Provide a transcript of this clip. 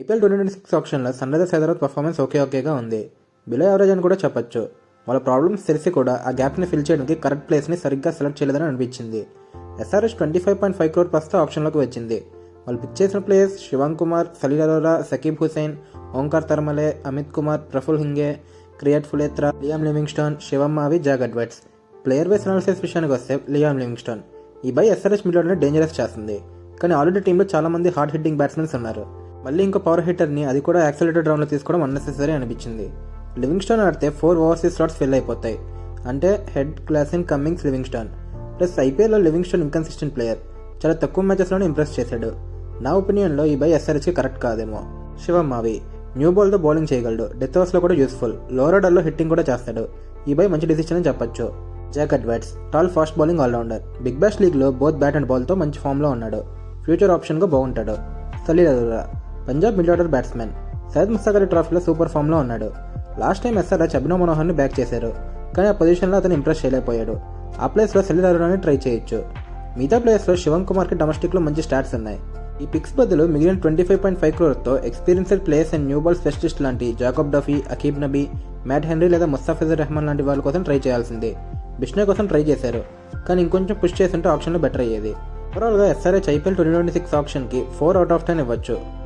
IPL twenty twenty six ఆప్షన్లో sun Risers Hyderabad performance okay ఓకేగా ఉంది. బిలో యావరేజ్ అని కూడా చెప్పొచ్చు. వాళ్ళ ప్రాబ్లమ్స్ తెలిసి కూడా ఆ గ్యాప్ని ఫిల్ చేయడానికి కరెక్ట్ ప్లేస్ని సరిగ్గా సెలెక్ట్ చేయలేదని అనిపించింది. SRS twenty five point five crore ప్రస్తుతం ఆప్షన్లోకి వచ్చింది. వాళ్ళు పిక్ చేసిన ప్లేయర్స్ శివాంగ్ కుమార్ సలీల్ అరోరా సకీబ్ హుసేన్ ఓంకార్ తర్మలే అమిత్ కుమార్ ప్రఫుల్ హింగే క్రియేట్ ఫులేత్రా Liam Livingstone Shivam Mavi Jack Edwards player wise analysis విషయానికి వస్తే లియామ్ లివింగ్స్టోన్ ఈ బై ఎస్ఆర్ఎస్ మిడ్లోనే డేంజరస్ చేస్తుంది. కానీ ఆల్రెడీ టీంలో చాలామంది హార్డ్ హిట్టింగ్ బ్యాట్స్మెన్స్ ఉన్నారు. మళ్ళీ ఇంకో పవర్ హిట్టర్ని అది కూడా యాక్సిలేటెడ్ రౌండ్లో తీసుకోవడం అన్నెసెసరీ అనిపించింది. లివింగ్స్టోన్ ఆడితే ఫోర్ ఓవర్సీస్ స్లాట్స్ ఫిల్ అయిపోతాయి. అంటే Head Klaasen Cummins Livingstone plus ఐపీఎల్లో లివింగ్స్టోన్ ఇన్కన్సిస్టెంట్ ప్లేయర్ చాలా తక్కువ మ్యాచెస్లోనే ఇంప్రెస్ చేశాడు. నా ఒపీనియన్లో ఈ బై ఎస్ఆర్హెచ్కి కరెక్ట్ కాదేమో. శివం మావి న్యూ బాల్తో బౌలింగ్ చేయగలడు. డెత్ ఓవర్స్లో కూడా యూస్ఫుల్ లోరాడర్లో హిట్టింగ్ కూడా చేస్తాడు. ఈ బై మంచి డిసిషన్ అని చెప్పొచ్చు. Jack Edwards tall fast bowling all rounder big bash లీగ్లో బోత్ బ్యాట్ అండ్ బాల్తో మంచి ఫామ్లో ఉన్నాడు. ఫ్యూచర్ ఆప్షన్గా బాగుంటాడు. Salil Arora Punjab middle order batsmen Syed Mushtaq Ali ట్రోఫీలో సూపర్ ఫామ్లో ఉన్నాడు. లాస్ట్ టైం ఎస్ఆర్హెచ్ అభినవ్ మనోహర్ని బ్యాక్ చేశారు. కానీ ఆ పొజిషన్లో అతను ఇంప్రెస్ చేయలేకపోయాడు. ఆ ప్లేస్లో సలీల్ ట్రై చేయొచ్చు. మిగతా ప్లేయర్స్లో శివం కుమార్కి డొమెస్టిక్లో మంచి స్టాట్స్ ఉన్నాయి. ఈ పిక్స్ బదులు మిగిలిన twenty five point five క్రోర్తో experienced players and new ball specialist లాంటి Jacob Duffy Aqib Nabi Matt Henry లేదా ముస్తాఫిజర్ రెహమాన్ లాంటి వాళ్ళ కోసం ట్రై చేయాల్సింది. బిష్నే కోసం ట్రై చేశారు. కానీ ఇంకొంచెం పుష్ చేస్తుంటే ఆప్షన్లో బెటర్ అయ్యేది. ఓవరాల్గా SRH IPL twenty twenty six ఆప్షన్కి four out of ten ఇవ్వచ్చు.